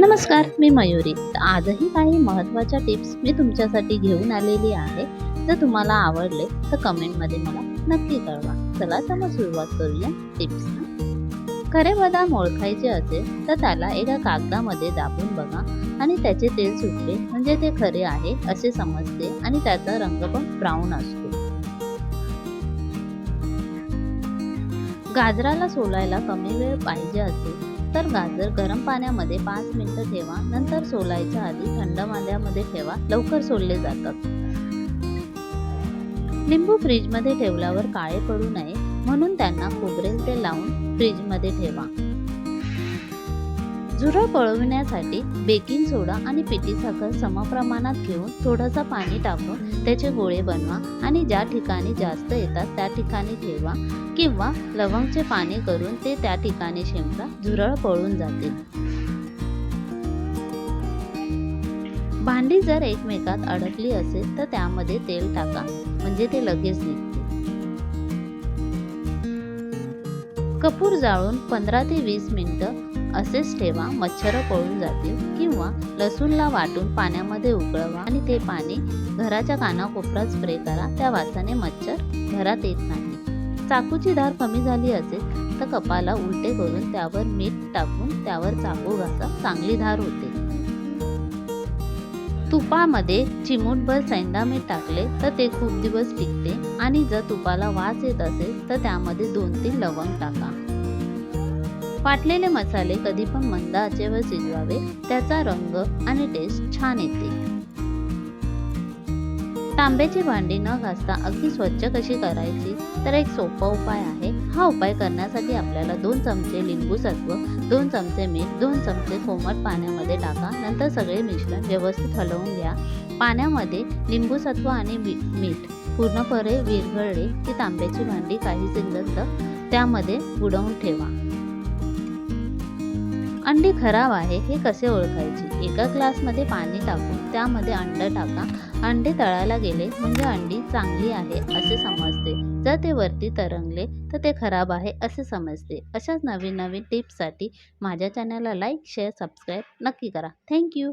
नमस्कार मी मयुरी. तर आजही काही महत्त्वाच्या टिप्स मी तुमच्यासाठी घेऊन आलेली आहे. जर तुम्हाला आवडले तर कमेंटमध्ये मला नक्की कळवा. चला तर मग सुरुवात करूया टिप्स खरे बदाम ओळखायचे असेल तर त्याला एका कागदामध्ये दाबून बघा आणि त्याचे तेल सुटले म्हणजे ते खरे आहे असे समजते आणि त्याचा रंग पण ब्राऊन असतो. गाजराला सोलायला कमी वेळ पाहिजे असेल तर गाजर गरम पाण्यामध्ये पाच मिनिटं ठेवा. नंतर सोलायच्या आधी थंड पाण्यामध्ये ठेवा. लवकर सोलले जातात. लिंबू फ्रीजमध्ये ठेवल्यावर काळे पडू नये. म्हणून त्यांना खोबरेल तेल लावून फ्रीजमध्ये ठेवा. झुरळ पळविण्यासाठी बेकिंग सोडा आणि पिठी साखर समप्रमाणात घेऊन थोडंसं पाणी टाकून त्याचे गोळे बनवा आणि ज्या ठिकाणी जास्त येतात त्या ठिकाणी ठेवा किंवा लवंगचे पाणी करून ते त्या ठिकाणी शिंपडा झुरळ पळून जातील. भांडी जर एकमेकात अडकली असेल तर त्यामध्ये तेल टाका म्हणजे ते लगेच निघते कपूर जाळून पंधरा ते वीस मिनिटं असेच ठेवा मच्छर पळून जातील किंवा लसूणला वाटून पाण्यामध्ये उकळवा आणि ते पाणी घराच्या कानाकोपऱ्यात स्प्रे करा. त्या वासाने मच्छर घरात येत नाही. चाकूची धार कमी झाली असेल तर कपाला उलटे करून त्यावर मीठ टाकून त्यावर चाकू घासा. चांगली धार होते. तुपामध्ये चिमूटभर सैंदा मीठ टाकले तर ते खूप दिवस टिकते आणि जर तुपाला वास येत असेल तर त्यामध्ये दोन तीन लवंग टाका. वाटलेले मसाले कधी पण मंद आचेवर शिजवावे. त्याचा रंग आणि टेस्ट छान येते. तांब्याची भांडी न घासता अगदी स्वच्छ कशी करायची? तर एक सोपा उपाय आहे. हा उपाय करण्यासाठी आपल्याला दोन चमचे लिंबू सत्व दोन चमचे मीठ दोन चमचे कोमट पाण्यामध्ये टाका. नंतर सगळे मिश्रण व्यवस्थित हलवून घ्या. पाण्यामध्ये लिंबू सत्व आणि मीठ पूर्णपणे विरघळले की तांब्याची भांडी काही सिंगस्त त्यामध्ये बुडवून ठेवा. अंडी खराब आहे हे कसे ओळखायचे? एका ग्लासमध्ये पाणी टाकून त्यामध्ये अंडं टाका. अंडे तळायला गेले म्हणजे अंडी चांगली आहे असे समजते. जर ते वरती तरंगले तर ते खराब आहे असे समजते. अशाच नवीन नवीन टिप्ससाठी माझ्या चॅनलला लाईक शेअर सबस्क्राईब नक्की करा. थँक्यू